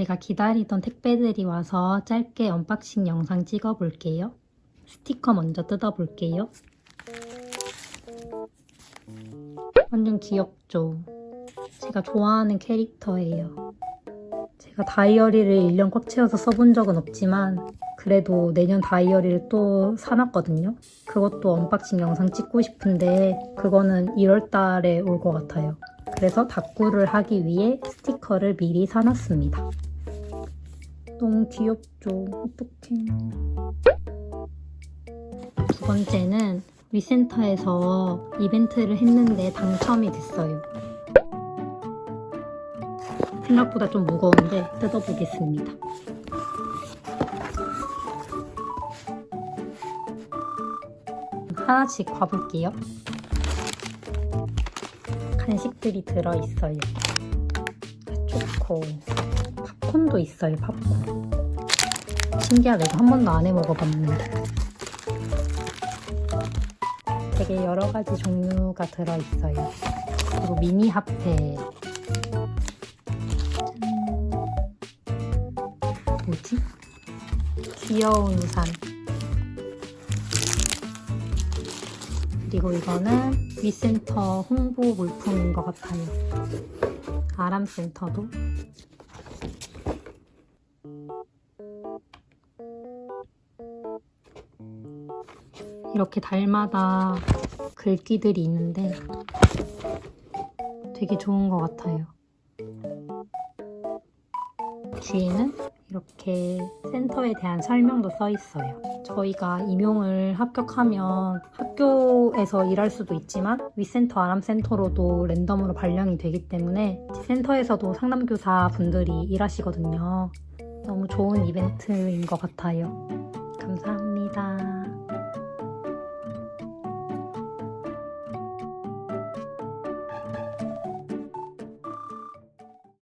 제가 기다리던 택배들이 와서 짧게 언박싱 영상 찍어 볼게요. 스티커 먼저 뜯어 볼게요. 완전 귀엽죠? 제가 좋아하는 캐릭터예요. 제가 다이어리를 1년 꽉 채워서 써본 적은 없지만 그래도 내년 다이어리를 또 사놨거든요. 그것도 언박싱 영상 찍고 싶은데 그거는 1월 달에 올 것 같아요. 그래서 다꾸를 하기 위해 스티커를 미리 사놨습니다. 너무 귀엽죠? 어떡해. 두 번째는 위센터에서 이벤트를 했는데 당첨이 됐어요. 생각보다 좀 무거운데 뜯어보겠습니다. 하나씩 봐볼게요. 간식들이 들어있어요. 초코, 팝콘도 있어요, 팝콘. 신기하다, 이거 한 번도 안 해 먹어봤는데. 되게 여러 가지 종류가 들어있어요. 그리고 미니 핫팩. 짠. 뭐지? 귀여운 우산. 그리고 이거는 위센터 홍보 물품인 것 같아요. 아람센터도. 이렇게 달마다 글귀들이 있는데 되게 좋은 것 같아요. 뒤에는 이렇게 센터에 대한 설명도 써 있어요. 저희가 임용을 합격하면 학교에서 일할 수도 있지만 위센터 아람센터로도 랜덤으로 발령이 되기 때문에 센터에서도 상담교사 분들이 일하시거든요. 너무 좋은 이벤트인 것 같아요. 감사합니다.